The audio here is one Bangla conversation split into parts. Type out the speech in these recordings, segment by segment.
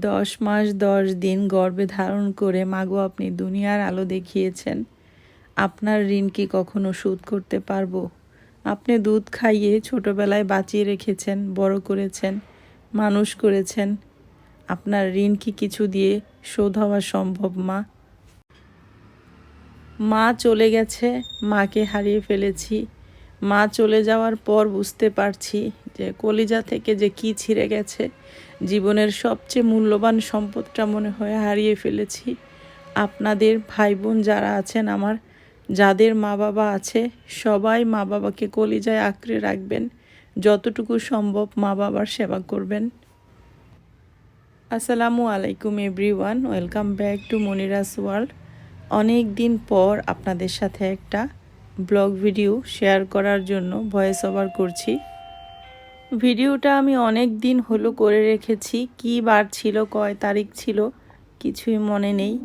দশ মাস, দশ দিন গর্ভে ধারণ করে মাগো আপনি দুনিয়ার আলো দেখিয়েছেন। আপনার ঋণ কি কখনো শোধ করতে পারব? আপনি দুধ খাইয়ে ছোটবেলায় বাঁচিয়ে রেখেছেন, বড় করেছেন, মানুষ করেছেন। আপনার ঋণ কি কিছু দিয়ে শোধ হওয়া সম্ভব, মা? মা চলে গেছে, মাকে হারিয়ে ফেলেছি। মা চলে যাওয়ার পর বুঝতে পারছি যে কলিজা থেকে যে কি ছিঁড়ে গেছে জীবনের সবচেয়ে মূল্যবান সম্পদটা মনে হয় হারিয়ে ফেলেছি। আপনাদের ভাই বোন যারা আছেন আমার, যাদের মা বাবা আছে, সবাই মা বাবাকে কলিজায় আঁকড়ে রাখবেন। যতটুকু সম্ভব মা বাবার সেবা করবেন। আসসালামু আলাইকুম everyone, welcome back to Monira's world. অনেক দিন পর আপনাদের সাথে একটা ব্লগ ভিডিও শেয়ার করার জন্য ভয়েস ওভার করছি। ভিডিওটা আমি অনেক দিন হলো করে রেখেছি, কি বার ছিল, কয় তারিখ ছিল, কিছুই মনে নেই।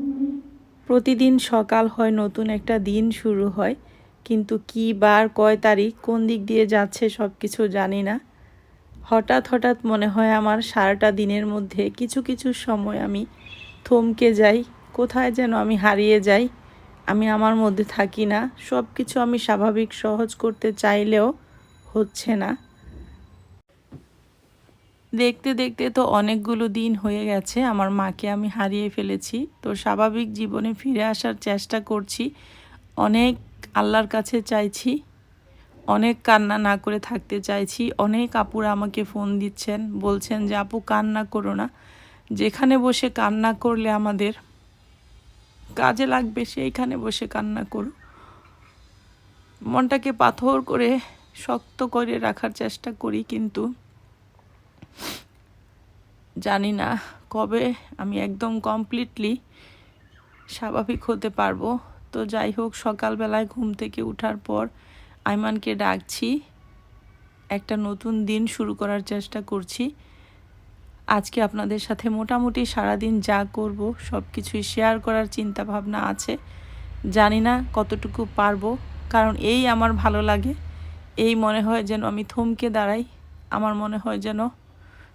প্রতিদিন সকাল হয়, নতুন একটা দিন শুরু হয়, কিন্তু কি বার, কয় তারিখ, কোন দিক দিয়ে যাচ্ছে সব কিছু জানি না। হঠাৎ হঠাৎ মনে হয় আমার সারাটা দিনের মধ্যে কিছু কিছু সময় আমি থমকে যাই, কোথায় যেন আমি হারিয়ে যাই, আমি আমার মধ্যে থাকি না সব কিছু আমি স্বাভাবিক, সহজ করতে চাইলেও হচ্ছে না। দেখতে দেখতে তো অনেকগুলো দিন হয়ে গেছে। আমার মাকে আমি হারিয়ে ফেলেছি। তো স্বাভাবিক জীবনে ফিরে আসার চেষ্টা করছি। অনেক আল্লাহর কাছে চাইছি। অনেক কান্না না করে থাকতে চাইছি। অনেক আপুরা আমাকে ফোন দিচ্ছেন, বলছেন যে, আপু, কান্না করো না। যেখানে বসে কান্না করলে আমাদের কাজে লাগবে, সেইখানে বসে কান্না করো। মনটাকে পাথর করে শক্ত করে রাখার চেষ্টা করি, কিন্তু জানি না কবে আমি একদম কমপ্লিটলি স্বাভাবিক হতে পারব। তো যাই হোক, সকালবেলায় ঘুম থেকে ওঠার পর আইমানকে ডাকছি। একটা নতুন দিন শুরু করার চেষ্টা করছি। আজকে আপনাদের সাথে মোটামুটি সারাদিন যা করব সব কিছুই শেয়ার করার চিন্তা ভাবনা আছে। জানি না কতটুকু পারব, কারণ এই আমার ভালো লাগে। এই মনে হয় যেন আমি থমকে দাঁড়াই। আমার মনে হয় যেন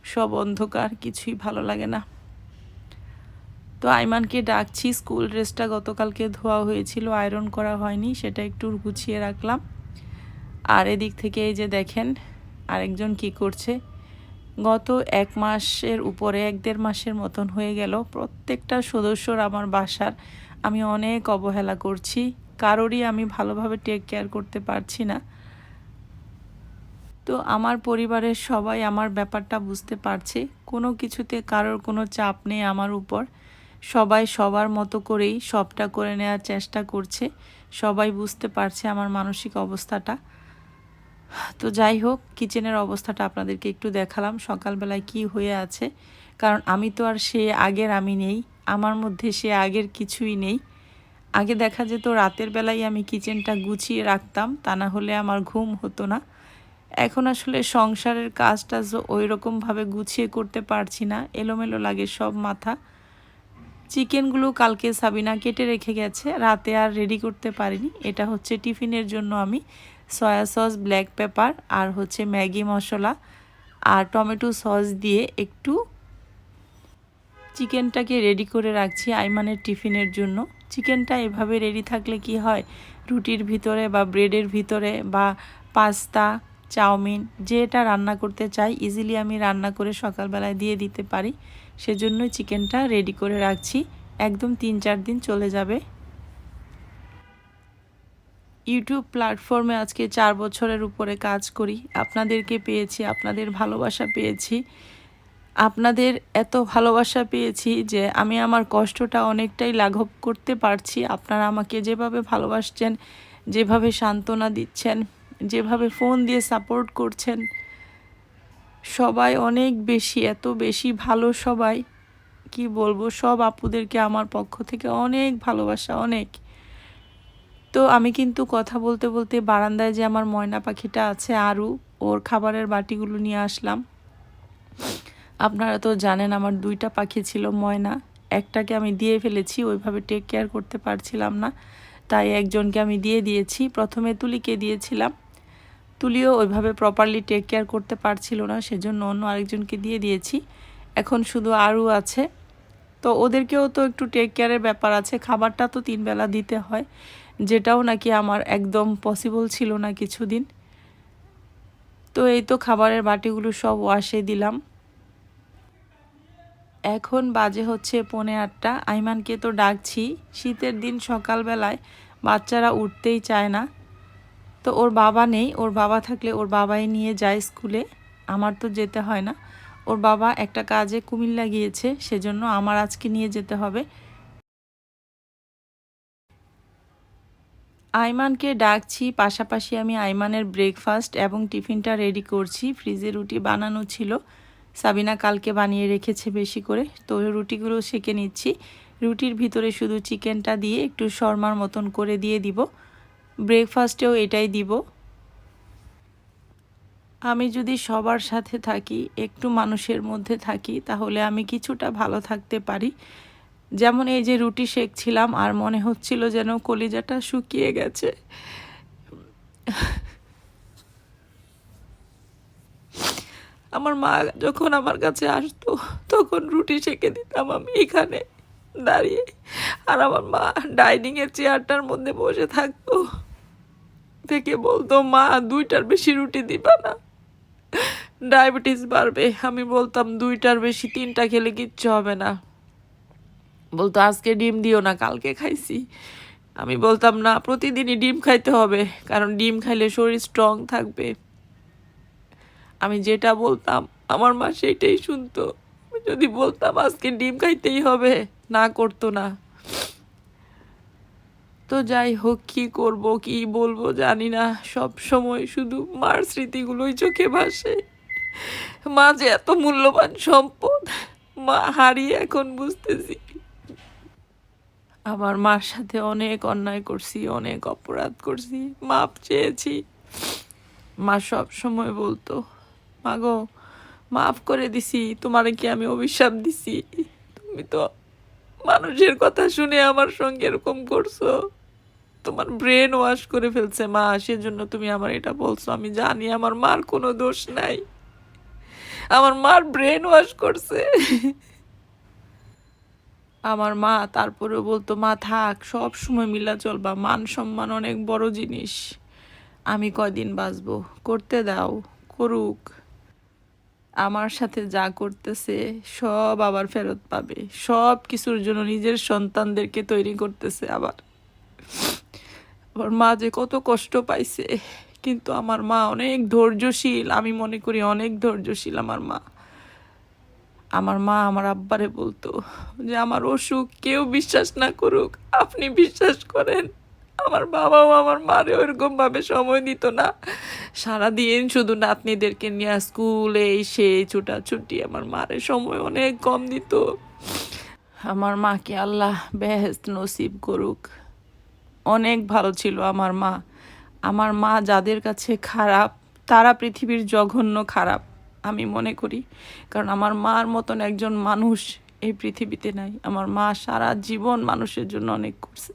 সব অন্ধকার, কিছুই ভালো লাগে না। তো আইমানকে ডাকছি, স্কুল ড্রেসটা গতকালকে ধোয়া হয়েছিল, আয়রন করা হয়নি, সেটা একটু গুছিয়ে রাখলাম। আর এদিক থেকে এই যে দেখেন, আরেকজন কি করছে। গত এক মাসের উপরে, এক দেড় মাসের মতন হয়ে গেল, প্রত্যেকটা সদস্যর আমার বাসার আমি অনেক অবহেলা করছি, কারোরই আমি ভালোভাবে টেক কেয়ার করতে পারছি না। তো আমার পরিবারের সবাই আমার ব্যাপারটা বুঝতে পারছে। কোনো কিছুতে কারোর কোনো চাপ নেই আমার উপর। সবাই সবার মতো করেই সবটা করে নেওয়ার চেষ্টা করছে। সবাই বুঝতে পারছে আমার মানসিক অবস্থাটা। তো যাই হোক, কিচেনের অবস্থাটা আপনাদেরকে একটু দেখালাম, সকালবেলায় কি হয়ে আছে। কারণ আমি তো আর সে আগের আমি নেই, আমার মধ্যে সে আগের কিছুই নেই। আগে দেখা যেত রাতের বেলায় আমি কিচেনটা গুছিয়ে রাখতাম, তা না হলে আমার ঘুম হতো না। এখন আসলে সংসারের কাজটা ওই রকমভাবে গুছিয়ে করতে পারছি না, এলোমেলো লাগে সব মাথা। চিকেনগুলো কালকে সাবিনা কেটে রেখে গেছে, রাতে আর রেডি করতে পারিনি। এটা হচ্ছে টিফিনের জন্য আমি সয়া সস ব্ল্যাক পেপার আর হচ্ছে ম্যাগি মশলা আর টমেটো সস দিয়ে একটু চিকেনটাকে রেডি করে রাখছি আইমানের টিফিনের জন্য। চিকেনটা এভাবে রেডি থাকলে কি হয়? রুটির ভিতরে বা ব্রেডের ভিতরে বা পাস্তা চাউমিন, যেটা রান্না করতে চাই ইজিলি আমি রান্না করে সকালবেলায় দিয়ে দিতে পারি। সেজন্যই চিকেনটা রেডি করে রাখছি। একদম তিন চার দিন চলে যাবে। ইউটিউব প্ল্যাটফর্মে আজকে চার বছরের উপরে কাজ করি। আপনাদেরকে পেয়েছি, আপনাদের ভালোবাসা পেয়েছি। আপনাদের এত ভালোবাসা পেয়েছি যে আমি আমার কষ্টটা অনেকটাই লাঘব করতে পারছি। আপনারা আমাকে যেভাবে ভালোবাসছেন, যেভাবে সান্ত্বনা দিচ্ছেন যেভাবে ফোন দিয়ে সাপোর্ট করছেন, সবাই অনেক বেশি, এত বেশি ভালো সবাই, কি বলব, সব আপুদেরকে আমার পক্ষ থেকে অনেক ভালোবাসা, অনেক। তো আমি কিন্তু কথা বলতে বলতে বারান্দায় যে আমার ময়না পাখিটা আছে আরও ওর খাবারের বাটিগুলো নিয়ে আসলাম। আপনারা তো জানেন আমার দুইটা পাখি ছিল ময়না, একটাকে আমি দিয়ে ফেলেছি, ওইভাবে টেক কেয়ার করতে পারছিলাম না, তাই একজনকে আমি দিয়ে দিয়েছি, প্রথমে তুলিকে দিয়েছিলাম। তুলিও ওইভাবে প্রপারলি টেক কেয়ার করতে পারছিল না, সেজন্য অন্য আরেকজনকে দিয়ে দিয়েছি। এখন শুধু আরও আছে। তো ওদেরকেও তো একটু টেক কেয়ারের ব্যাপার আছে। খাবারটা তো তিন বেলা দিতে হয়। যেটাও নাকি আমার একদম পসিবল ছিল না কিছুদিন। তো এই তো খাবারের বাটিগুলো সব ওয়াশে দিলাম। এখন বাজে হচ্ছে পনে আটটা। আইমানকে তো ডাকছি। শীতের দিন সকালবেলায় বাচ্চারা উঠতেই চায় না। তো ওর বাবা নেই, ওর বাবা থাকলে ওর বাবাই নিয়ে যায় স্কুলে। আমার তো যেতে হয় না। ওর বাবা একটা কাজে কুমিল্লা গিয়েছে, সেজন্য আমার আজকে নিয়ে যেতে হবে। আইমানকে ডাকছি, পাশাপাশি আমি আইমানের ব্রেকফাস্ট এবং টিফিনটা রেডি করছি। ফ্রিজে রুটি বানানো ছিল। সাবিনা কালকে বানিয়ে রেখেছে বেশি করে। তো রুটিগুলো সেকে নিচ্ছি। রুটির ভিতরে শুধু চিকেনটা দিয়ে একটু শর্মার মতন করে দিয়ে দিব। ব্রেকফাস্টেও এটাই দিব। আমি যদি সবার সাথে থাকি, একটু মানুষের মধ্যে থাকি, তাহলে আমি কিছুটা ভালো থাকতে পারি। যেমন এই যে রুটি শেখছিলাম আর মনে হচ্ছিল যেন কলিজাটা শুকিয়ে গেছে। আমার মা যখন আমার কাছে আসতো, তখন রুটি সেকে দিতাম আমি এখানে দাঁড়িয়ে। আর আমার মা ডাইনিংয়ের চেয়ারটার মধ্যে বসে থাকতো। থেকে বলতো, মা, দুইটার বেশি রুটি দিবা না। ডায়াবেটিস বাড়বে। আমি বলতাম, দুইটার বেশি, তিনটা খেলে কিচ্ছু হবে না। বলতো, আজকে ডিম দিও না, কালকে খাইছি। আমি বলতাম, না, প্রতিদিনই ডিম খাইতে হবে, কারণ ডিম খাইলে শরীর স্ট্রং থাকবে। আমি যেটা বলতাম, আমার মা সেইটাই শুনতো। যদি বলতাম, আজকে ডিম খাইতেই হবে, না করতো না। তো যাই হোক, কি করব, কি বলব জানি না। সব সময় শুধু মার স্মৃতিগুলোই চোখে ভাসে। মা যে এত মূল্যবান সম্পদ, মা হারিয়ে এখন বুঝতেছি। আমার মার সাথে অনেক অন্যায় করছি, অনেক অপরাধ করছি, মাপ চেয়েছি। মা সব সময় বলতো, মা গো, মাফ করে দিছি, তোমারে কি আমি অভিশাপ দিছি? তুমি তো মানুষের কথা শুনে আমার সঙ্গে এরকম করছ। তোমার ব্রেন ওয়াশ করে ফেলছে, মা, সেজন্য তুমি আমার এটা বলছো। আমি জানি আমার মার কোনো দোষ নাই। আমার মার ব্রেন ওয়াশ করছে। আমার মা তারপরেও বলতো, মা, থাক, সব সময় মিলা চলবা। মান সম্মান অনেক বড় জিনিস। আমি কয়দিন বাঁচবো? করতে দাও, করুক। আমার সাথে যা করতেছে, সব আবার ফেরত পাবে। সব কিছুর জন্য নিজের সন্তানদেরকে তৈরি করতেছে আবার। আমার মা যে কত কষ্ট পাইছে। কিন্তু আমার মা অনেক ধৈর্যশীল। আমি মনে করি অনেক ধৈর্যশীল আমার মা। আমার মা আমার আব্বারে বলতো যে, আমার অসুখ কেউ বিশ্বাস না করুক। আপনি বিশ্বাস করেন। আমার বাবাও আমার মারে ওইরকম ভাবে সময় দিত না। সারাদিন শুধু নাতনিদেরকে নিয়ে স্কুলে এসে ছুটাছুটি আমার মারে সময় অনেক কম দিত। আমার মাকে আল্লাহ বেহেস্ত নসিব করুক। অনেক ভালো ছিল আমার মা। আমার মা যাদের কাছে খারাপ, তারা পৃথিবীর জঘন্য খারাপ, আমি মনে করি। কারণ আমার মার মতন একজন মানুষ এই পৃথিবীতে নাই। আমার মা সারা জীবন মানুষের জন্য অনেক করছে।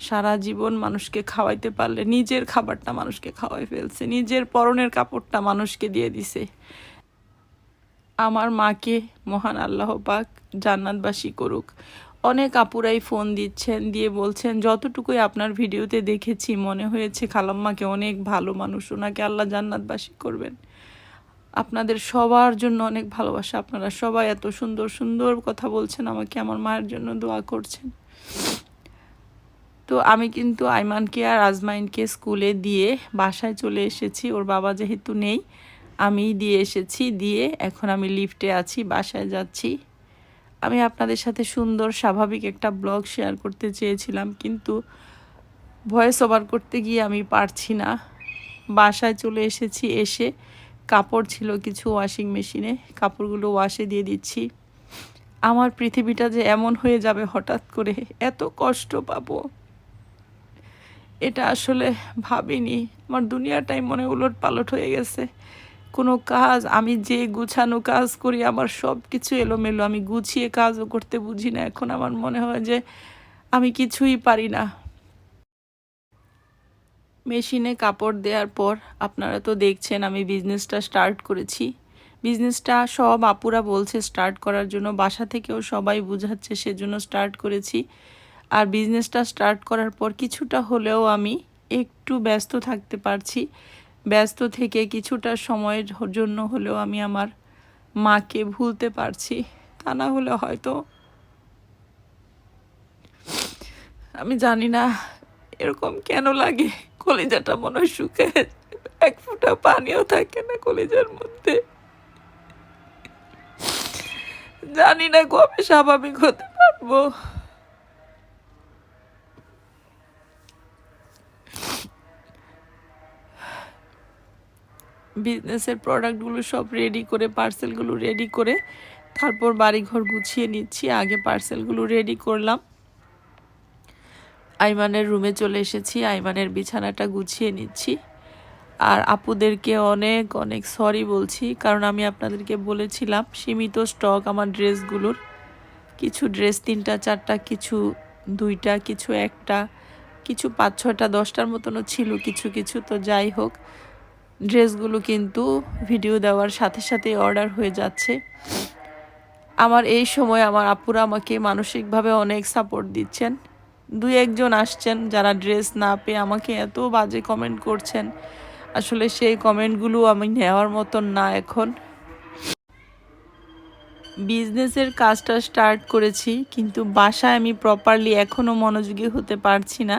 সারা জীবন মানুষকে খাওয়াইতে পারলে নিজের খাবারটা মানুষকে খাওয়াই ফেলছে। নিজের পরনের কাপড়টা মানুষকে দিয়ে দিছে। আমার মাকে মহান আল্লাহ পাক জান্নাতবাসী করুক। অনেক আপুরাই ফোন দিচ্ছেন, দিয়ে বলছেন, যতটুকুই আপনার ভিডিওতে দেখেছি, মনে হয়েছে খালাম্মাকে অনেক ভালো মানুষ, ওনাকে আল্লাহ জান্নাতবাসী করবেন। আপনাদের সবার জন্য অনেক ভালোবাসা, আপনারা সবাই এত সুন্দর সুন্দর কথা বলছেন, আমাকে আমার মায়ের জন্য দোয়া করছেন। তো আমি কিন্তু আইমানকে আর আজমাইনকে স্কুলে দিয়ে বাসায় চলে এসেছি, ওর বাবা যেহেতু নেই আমি দিয়ে এসেছি, দিয়ে এখন আমি লিফটে আছি, বাসায় যাচ্ছি। আমি আপনাদের সাথে সুন্দর, স্বাভাবিক একটা ব্লগ শেয়ার করতে চেয়েছিলাম, কিন্তু ভয়েস ওভার করতে গিয়ে আমি পারছি না। বাসায় চলে এসেছি, এসে কাপড় ছিল কিছু ওয়াশিং মেশিনে কাপড়গুলো ওয়াশে দিয়ে দিচ্ছি। আমার পৃথিবীটা যে এমন হয়ে যাবে হঠাৎ করে, এত কষ্ট পাবো। এটা আসলে ভাবিনি। আমার দুনিয়াটাই মনে উলট পালট হয়ে গেছে। কোনো কাজ, আমি যে গুছানো কাজ করি, আমার সব কিছু এলোমেলো। আমি গুছিয়ে কাজও করতে বুঝি না। এখন আমার মনে হয় যে আমি কিছুই পারি না। মেশিনে কাপড় দেওয়ার পর আপনারা তো দেখছেন, আমি বিজনেসটা স্টার্ট করেছি। বিজনেসটা সব আপুরা বলছে স্টার্ট করার জন্য। বাসা থেকেও সবাই বুঝাচ্ছে, সেজন্য স্টার্ট করেছি। আর বিজনেসটা স্টার্ট করার পর কিছুটা হলেও আমি একটু ব্যস্ত থাকতে পারছি। ব্যস্ত থেকে কিছুটা সময়ের জন্য হলেও আমি আমার মাকে ভুলতে পারছি। তা না হলে হয়তো আমি জানি না এরকম কেন লাগে। কলিজাটা মনে হয় শুকে। এক ফোঁটা পানিও থাকে না কলিজার মধ্যে। জানি না কবে স্বাভাবিক হতে পারব। বিজনেসের প্রোডাক্টগুলো সব রেডি করে পার্সেলগুলো রেডি করে, তারপর বাড়িঘর গুছিয়ে নিচ্ছি। আগে পার্সেলগুলো রেডি করলাম। আইমানের রুমে চলে এসেছি, আইমানের বিছানাটা গুছিয়ে নিচ্ছি। আর আপুদেরকে অনেক অনেক সরি বলছি, কারণ আমি আপনাদেরকে বলেছিলাম, সীমিত স্টক আমার ড্রেসগুলোর কিছু ড্রেস তিনটা, চারটা, কিছু দুইটা, কিছু একটা, কিছু পাঁচ ছটা দশটার মতনও ছিল কিছু কিছু, তো যাই হোক। ড্রেসগুলো কিন্তু ভিডিও দেওয়ার সাথে সাথে অর্ডার হয়ে যাচ্ছে। আমার এই সময় আমার আপুরা আমাকে মানসিকভাবে অনেক সাপোর্ট দিচ্ছেন। দুই একজন আসছেন যারা ড্রেস না পেয়ে আমাকে এত বাজে কমেন্ট করছেন। আসলে সেই কমেন্টগুলো আমি নেওয়ার মতন না এখন। বিজনেসের কাজটা স্টার্ট করেছি, কিন্তু বাসায় আমি প্রপারলি এখনও মনোযোগী হতে পারছি না।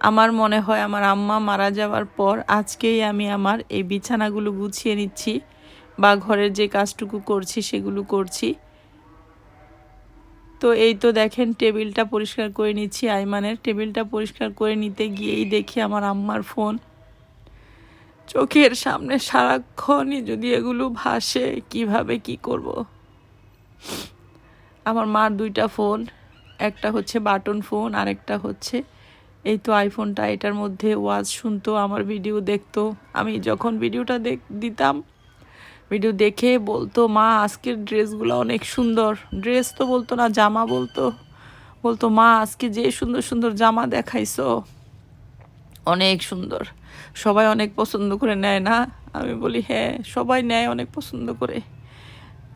আমার মনে হয় আমার আম্মা মারা যাওয়ার পর আজকেই আমি আমার এই বিছানাগুলো গুছিয়ে নিচ্ছি বা ঘরের যে কাজটুকু করছি সেগুলো করছি তো এই তো দেখেন টেবিলটা পরিষ্কার করে নিচ্ছি, আইমানের টেবিলটা পরিষ্কার করে নিতে গিয়েই দেখি আমার আম্মার ফোন চোখের সামনে সারাক্ষণই যদি এগুলো ভাসে, কীভাবে কি করব। আমার মার দুইটা ফোন, একটা হচ্ছে বাটন ফোন, আরেকটা হচ্ছে এই তো আইফোনটা এটার মধ্যে ওয়াজ শুনতো, আমার ভিডিও দেখতো। আমি যখন ভিডিওটা দেখ, দিতাম ভিডিও দেখে বলতো, মা, আজকের ড্রেসগুলো অনেক সুন্দর। ড্রেস তো বলতো না, জামা বলতো। বলতো, মা, আজকে যে সুন্দর সুন্দর জামা দেখাইছো, অনেক সুন্দর। সবাই অনেক পছন্দ করে নেয় না? আমি বলি হ্যাঁ সবাই নেয় অনেক পছন্দ করে।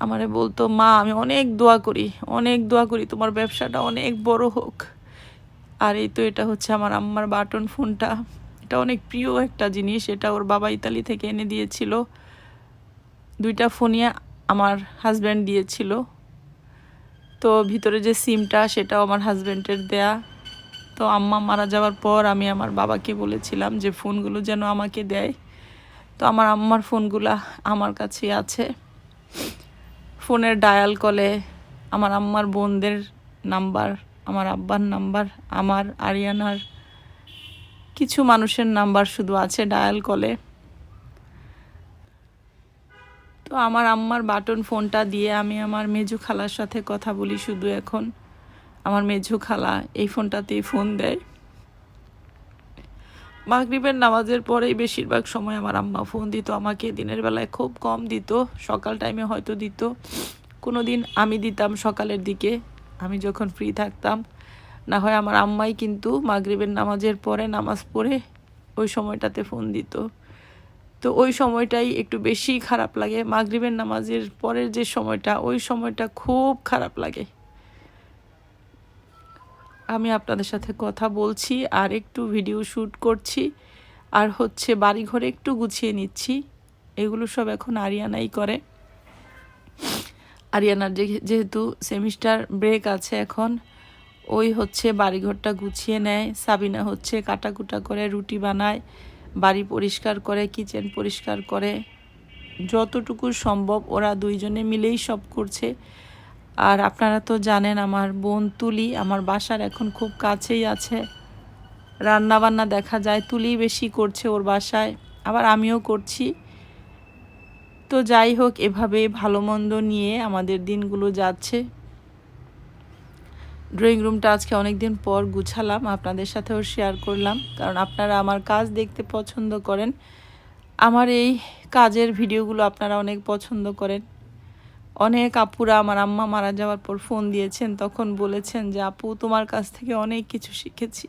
আমারে বলতো, মা, আমি অনেক দোয়া করি, অনেক দোয়া করি, তোমার ব্যবসাটা অনেক বড় হোক। আর এই তো এটা হচ্ছে আমার আম্মার বাটন ফোনটা। এটা অনেক প্রিয় একটা জিনিস, এটা ওর বাবা ইতালি থেকে এনে দিয়েছিল। দুইটা ফোনই আমার হাজব্যান্ড দিয়েছিল। তো ভিতরে যে সিমটা, সেটাও আমার হাজব্যান্ডের দেয়া। তো আম্মা মারা যাওয়ার পর আমি আমার বাবাকে বলেছিলাম যে ফোনগুলো যেন আমাকে দেয়। তো আমার আম্মার ফোনগুলা আমার কাছে আছে। ফোনের ডায়াল কলে আমার আম্মার বোনদের নাম্বার আমার আব্বার নাম্বার, আমার, আরিয়ানার কিছু মানুষের নাম্বার শুধু আছে ডায়াল কলে। তো আমার আম্মার বাটন ফোনটা দিয়ে আমি আমার মেজু খালার সাথে কথা বলি শুধু এখন। আমার মেজু খালা এই ফোনটাতেই ফোন দেয়। মাগরিবের নামাজের পরেই বেশিরভাগ সময় আমার আম্মা ফোন দিত, আমাকে দিনের বেলায় খুব কম দিত, সকাল টাইমে হয়তো দিত। কোনো দিন আমি দিতাম সকালের দিকে। আমি যখন ফ্রি থাকতাম, না হয় আমার আম্মাই কিন্তু মাগরিবের নামাজের পরে নামাজ পড়ে ওই সময়টাতে ফোন দিত। তো ওই সময়টাই একটু বেশি খারাপ লাগে। মাগরিবের নামাজের পরের যে সময়টা, ওই সময়টা খুব খারাপ লাগে। আমি আপনাদের সাথে কথা বলছি আর একটু ভিডিও শ্যুট করছি। আর হচ্ছে বাড়িঘরে একটু গুছিয়ে নিচ্ছি। এগুলো সব এখন আরিয়ানাই করে। আরিয়ানার যেহেতু সেমিস্টার ব্রেক আছে এখন, ওই হচ্ছে বাড়িঘরটা গুছিয়ে নেয়, সাবিনা হচ্ছে কাটাকুটা করে, রুটি বানায়, বাড়ি পরিষ্কার করে, কিচেন পরিষ্কার করে। যতটুকু সম্ভব ওরা দুইজনে মিলেই সব করছে। আর আপনারা তো জানেন, আমার বোন তুলি আমার বাসার এখন খুব কাছেই আছে। রান্না বান্না দেখা যায় তুলি বেশি করছে ওর বাসায়। আবার আমিও করছি। তো যাই হোক, এভাবে ভালো মন্দ নিয়ে আমাদের দিনগুলো যাচ্ছে। ড্রয়িং রুমটা আজকে অনেক দিন পর গুছালাম, আপনাদের সাথেও শেয়ার করলাম। কারণ আপনারা আমার কাজ দেখতে পছন্দ করেন। আমার এই কাজের ভিডিওগুলো আপনারা অনেক পছন্দ করেন। অনেক আপুরা আমার আম্মা মারা যাওয়ার পর ফোন দিয়েছেন, তখন বলেছেন যে, আপু, তোমার কাছ থেকে অনেক কিছু শিখেছি।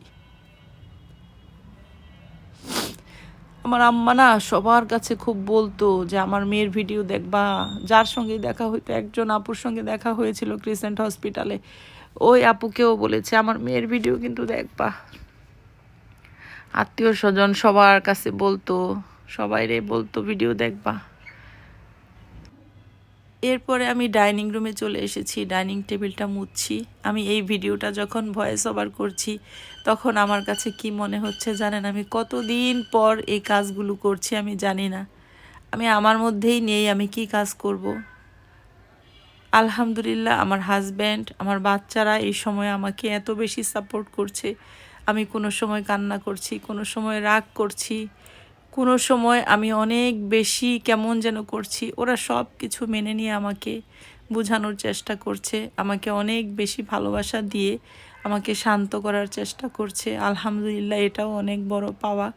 আমার আম্মা না সবার কাছে খুব বলতো যে, আমার মেয়ের ভিডিও দেখবা। যার সঙ্গে দেখা হইতো, একজন আপুর সঙ্গে দেখা হয়েছিল ক্রিসেন্ট হসপিটালে ওই আপুকেও বলেছে, আমার মেয়ের ভিডিও কিন্তু দেখবা। আত্মীয় স্বজন সবার কাছে বলতো, সবাইরে বলতো ভিডিও দেখবা। এরপরে আমি ডাইনিং রুমে চলে এসেছি, ডাইনিং টেবিলটা মুছছি। আমি এই ভিডিওটা যখন ভয়েস ওভার করছি, তখন আমার কাছে কি মনে হচ্ছে জানেন? আমি কতদিন পর এই কাজগুলো করছি আমি জানি না। আমি আমার মধ্যেই নেই আমি কি কাজ করব। আলহামদুলিল্লাহ, আমার হাজব্যান্ড আমার বাচ্চারা এই সময় আমাকে এত বেশি সাপোর্ট করছে। আমি কোনো সময় কান্না করছি, কোনো সময় রাগ করছি। কোনো সময় আমি অনেক বেশি কেমন যেন করছি, ওরা সব কিছু মেনে নিয়ে আমাকে বোঝানোর চেষ্টা করছে, আমাকে অনেক বেশি ভালোবাসা দিয়ে আমাকে শান্ত করার চেষ্টা করছে। আলহামদুলিল্লাহ, এটাও অনেক বড় পাওয়া।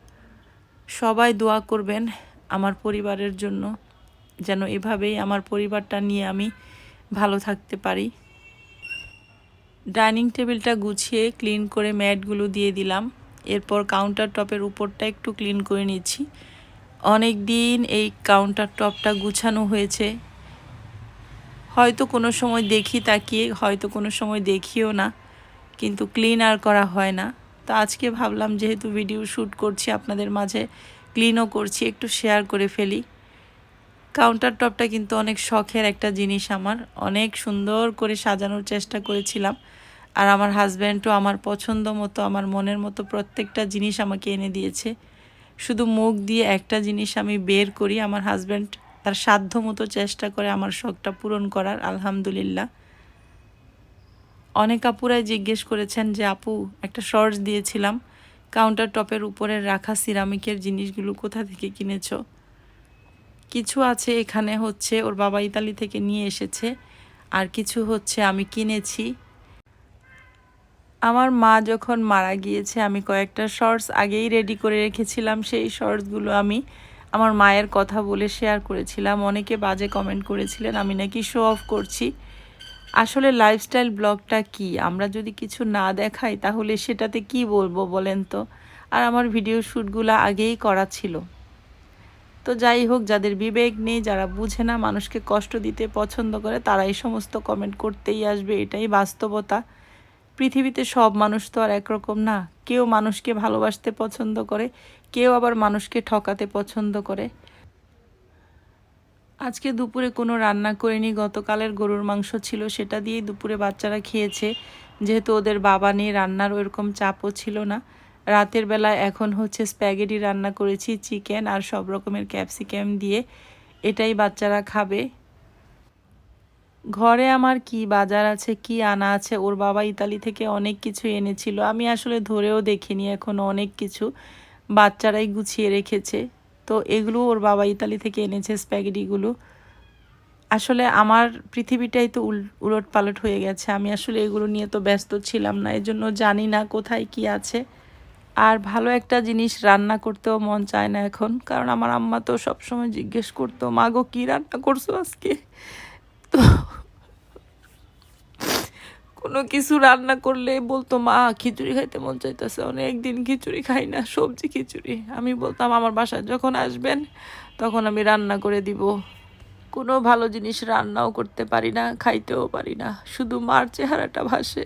সবাই দোয়া করবেন আমার পরিবারের জন্য, যেন এভাবেই আমার পরিবারটা নিয়ে আমি ভালো থাকতে পারি। ডাইনিং টেবিলটা গুছিয়ে, ক্লিন করে ম্যাটগুলো দিয়ে দিলাম। এরপর কাউন্টার টপের উপরটা একটু ক্লিন করে নিচ্ছি। অনেক দিন এই কাউন্টার টপটা গুছানো হয়েছে। হয়তো কোনো সময় দেখি তাকিয়ে, হয়তো কোনো সময় দেখিও না, কিন্তু ক্লিন আর করা হয় না। তো আজকে ভাবলাম, যেহেতু ভিডিও শ্যুট করছি, আপনাদের মাঝে ক্লিনও করছি, একটু শেয়ার করে ফেলি। কাউন্টার টপটা কিন্তু অনেক শখের একটা জিনিস আমার। অনেক সুন্দর করে সাজানোর চেষ্টা করেছিলাম। আর আমার হাজব্যান্ডও আমার পছন্দ মতো, আমার মনের মতো প্রত্যেকটা জিনিস আমাকে এনে দিয়েছে। শুধু মুখ দিয়ে একটা জিনিস আমি বের করি, আমার হাজব্যান্ড তার সাধ্য মতো চেষ্টা করে আমার শখটা পূরণ করার, আলহামদুলিল্লাহ। অনেক আপুরাই জিজ্ঞেস করেছেন যে, আপু, একটা শর্টস দিয়েছিলাম কাউন্টার টপের উপরে রাখা সিরামিকের জিনিসগুলো কোথা থেকে কিনেছ? কিছু আছে এখানে হচ্ছে, ওর বাবা ইতালি থেকে নিয়ে এসেছে, আর কিছু হচ্ছে আমি কিনেছি। আমার মা যখন মারা গিয়েছে, আমি কয়েকটা শর্টস আগেই রেডি করে রেখেছিলাম। সেই শর্টসগুলো আমি আমার মায়ের কথা বলে শেয়ার করেছিলাম। অনেকে বাজে কমেন্ট করেছিলেন, আমি নাকি শো অফ করছি। আসলে লাইফস্টাইল ব্লগটা কি? আমরা যদি কিছু না দেখাই, তাহলে সেটাতে কি বলব বলেন তো? আর আমার ভিডিও শ্যুটগুলো আগেই করা ছিল। তো যাই হোক, যাদের বিবেক নেই, যারা বুঝে না, মানুষকে কষ্ট দিতে পছন্দ করে, তারা এই সমস্ত কমেন্ট করতেই আসবে। এটাই বাস্তবতা। পৃথিবীতে সব মানুষ তো আর একরকম না। কেউ মানুষকে ভালোবাসতে পছন্দ করে, কেউ আবার মানুষকে ঠকাতে পছন্দ করে। আজকে দুপুরে কোনো রান্না করিনি, গতকালের গরুর মাংস ছিল, সেটা দিয়েই দুপুরে বাচ্চারা খেয়েছে। যেহেতু ওদের বাবা নিয়ে রান্নার ওরকম চাপও ছিল না। রাতের বেলা এখন হচ্ছে স্প্যাগেটি রান্না করেছি, চিকেন আর সব রকমের ক্যাপসিকাম দিয়ে। এটাই বাচ্চারা খাবে। ঘরে আমার কি বাজার আছে, কি আনা আছে, ওর বাবা ইতালি থেকে অনেক কিছু এনেছিল। আমি আসলে ধরেও দেখিনি এখনও অনেক কিছু। বাচ্চারাই গুছিয়ে রেখেছে। তো এগুলো ওর বাবা ইতালি থেকে এনেছে স্প্যাগেটিগুলো। আসলে আমার পৃথিবীটাই তো উল উলট পালট হয়ে গেছে। আমি আসলে এগুলো নিয়ে তো ব্যস্ত ছিলাম না। এই জন্য জানি না কোথায় কি আছে। আর ভালো একটা জিনিস রান্না করতেও মন চায় না এখন। কারণ আমার আম্মা তো সবসময় জিজ্ঞেস করতো, মা গো, কী রান্না করছ আজকে? তো কোনো কিছু রান্না করলে বলতো, মা, খিচুড়ি খাইতে মন চাইতেছে। অনেক দিন খিচুড়ি খাই না, সবজি খিচুড়ি। আমি বলতাম, আমার বাসায় যখন আসবেন, তখন আমি রান্না করে দিব। কোনো ভালো জিনিস রান্নাও করতে পারি না, খাইতেও পারি না। শুধু মার চেহারাটা ভাসে।